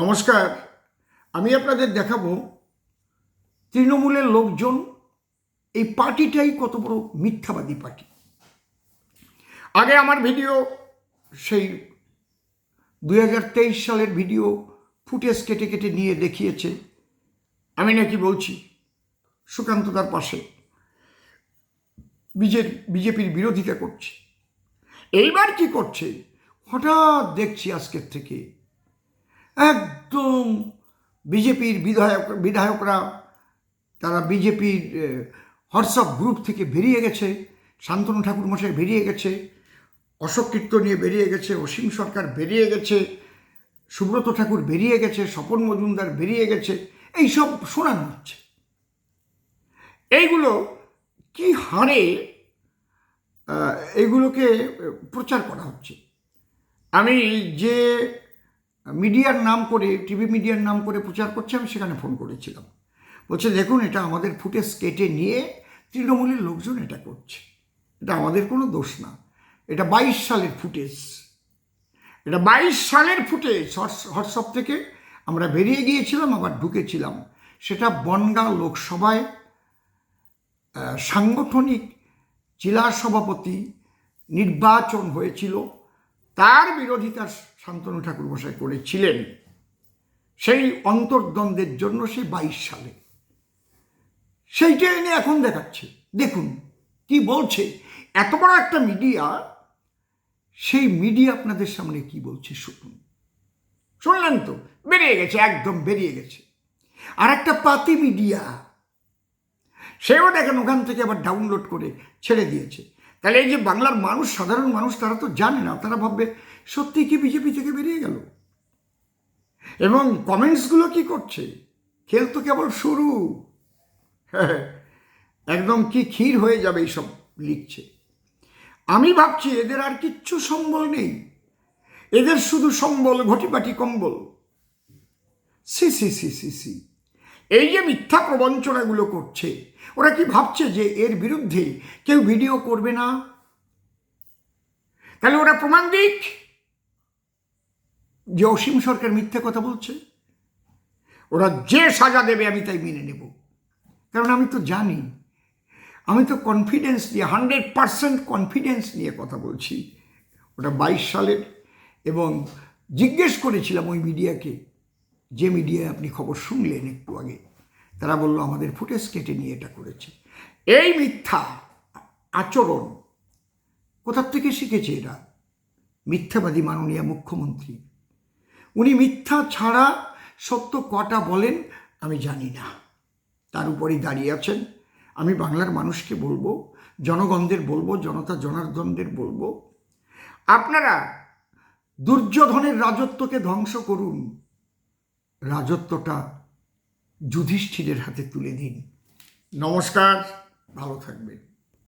নমস্কার, আমি আপনাদের দেখাবো তৃণমূলের লোকজন এই পার্টিটাই কত বড় মিথ্যাবাদী পার্টি। আগে আমার ভিডিও, সেই দু হাজার তেইশ সালের ভিডিও ফুটেজ কেটে কেটে নিয়ে দেখিয়েছে। আমি নাকি বলছি, সুকান্ত তার পাশে। বিজেপির বিরোধিতা করছে। এইবার কি করছে? হঠাৎ দেখছি আজকের থেকে একদম বিজেপির বিধায়ক বিধায়করা তারা বিজেপির হোয়াটসঅ্যাপ গ্রুপ থেকে বেরিয়ে গেছে শান্তনু ঠাকুর মশাই বেরিয়ে গেছে অশোক কীর্ত নিয়ে বেরিয়ে গেছে অসীম সরকার বেরিয়ে গেছে সুব্রত ঠাকুর বেরিয়ে গেছে স্বপন মজুমদার বেরিয়ে গেছে এই সব শোনানো হচ্ছে। এইগুলো কি হারে আহ, এইগুলোকে প্রচার করা হচ্ছে? আমি যে মিডিয়ার নাম করে, টিভি মিডিয়ার নাম করে প্রচার করছে, আমি সেখানে ফোন করেছিলাম। বলছে, দেখুন, এটা আমাদের ফুটেজ কেটে নিয়ে তৃণমূলের লোকজন এটা করছে। এটা আমাদের কোনো দোষ না। এটা বাইশ সালের ফুটেজ। এটা বাইশ সালের ফুটেজ। হোয়াটসঅ্যাপ থেকে আমরা বেরিয়ে গিয়েছিলাম, আবার ঢুকেছিলাম। সেটা বনগাঁ লোকসভায় সাংগঠনিক জেলা সভাপতি নির্বাচন হয়েছিল। তার বিরোধিতা শান্তনু ঠাকুর মশাই করেছিলেন, সেই অন্তর্দ্বন্দ্বের জন্য সেই বাইশ সালে। সেইটা এনে এখন দেখাচ্ছে। দেখুন, কি বলছে? এত বড় একটা মিডিয়া, সেই মিডিয়া আপনাদের সামনে কি বলছে শুনুন। শুনলেন তো? বেরিয়ে গেছে, একদম বেরিয়ে গেছে। আর একটা পাতি মিডিয়া, সেও দেখেন ওখান থেকে আবার ডাউনলোড করে ছেড়ে দিয়েছে। তাহলে এই যে বাংলার মানুষ, সাধারণ মানুষ, তারা তো জানে না, তারা ভাববে সত্যি কি বিজেপি থেকে বেরিয়ে গেল? এবং কমেন্টসগুলো কি করছে? খেল তো কেবল শুরু। হ্যাঁ, একদম কি ক্ষীর হয়ে যাবে এইসব লিখছে। আমি ভাবছি এদের আর কিচ্ছু সম্বল নেই। এদের শুধু সম্বল ঘটিবাটি কম্বল। সি সি সি সি সি। এই যে মিথ্যা প্রবঞ্চনাগুলো করছে ওরা কি ভাবছে যে এর বিরুদ্ধে কেউ ভিডিও করবে না? তাহলে ওরা প্রমাণ দিক। যে অসীম সরকার মিথ্যে কথা বলছে, ওরা যে সাজা দেবে আমি তাই মেনে নেব। কারণ আমি তো জানি, আমি তো কনফিডেন্স নিয়ে হান্ড্রেড পারসেন্ট কনফিডেন্স নিয়ে কথা বলছি। ওটা বাইশ সালের, এবং জিজ্ঞেস করেছিলাম ওই মিডিয়াকে, যে মিডিয়ায় আপনি খবর শুনলেন একটু আগে, তারা বলল, আমাদের ফুটেজ কেটে নিয়ে এটা করেছে। এই মিথ্যা আচরণ, কোথার থেকে শিখেছে এরা? মিথ্যাবাদী মাননীয় মুখ্যমন্ত্রী। উনি মিথ্যা ছাড়া সত্য কটা বলেন, আমি জানি না। তার উপরেই দাঁড়িয়ে আছেন। আমি বাংলার মানুষকে বলব, জনগণদের বলব, জনতা জনার্দনদের বলব, আপনারা দুর্যোধনের রাজত্বকে ধ্বংস করুন। রাজত্বটা যুধিষ্ঠিরের হাতে তুলে দিন। নমস্কার, ভালো থাকবেন।